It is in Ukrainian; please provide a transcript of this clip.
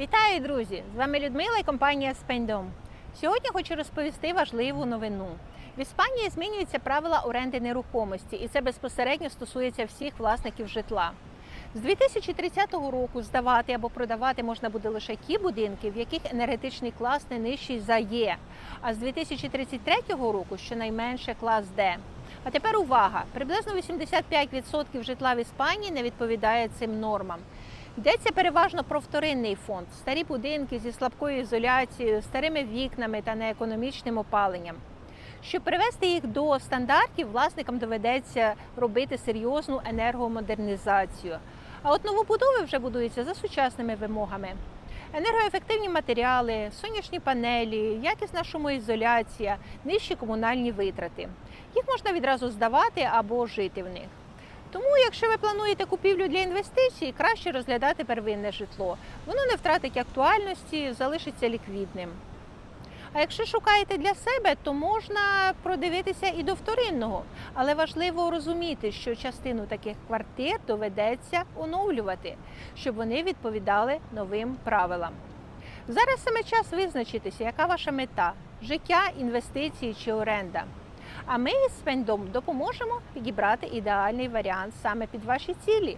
Вітаю, друзі! З вами Людмила і компанія Спендом. Сьогодні хочу розповісти важливу новину. В Іспанії змінюються правила оренди нерухомості, і це безпосередньо стосується всіх власників житла. З 2030 року здавати або продавати можна буде лише ті будинки, в яких енергетичний клас не нижчий за Є, а з 2033 року щонайменше клас Д. А тепер увага! Приблизно 85% житла в Іспанії не відповідає цим нормам. Йдеться переважно про вторинний фонд, старі будинки зі слабкою ізоляцією, старими вікнами та неекономічним опаленням. Щоб привести їх до стандартів, власникам доведеться робити серйозну енергомодернізацію. А от новобудови вже будуються за сучасними вимогами. Енергоефективні матеріали, сонячні панелі, якісна шумоізоляція, нижчі комунальні витрати. Їх можна відразу здавати або жити в них. Тому, якщо ви плануєте купівлю для інвестицій, краще розглядати первинне житло. Воно не втратить актуальності, залишиться ліквідним. А якщо шукаєте для себе, то можна продивитися і до вторинного. Але важливо розуміти, що частину таких квартир доведеться оновлювати, щоб вони відповідали новим правилам. Зараз саме час визначитися, яка ваша мета життя, інвестиції чи оренда. А ми з Пендом допоможемо підібрати ідеальний варіант саме під ваші цілі.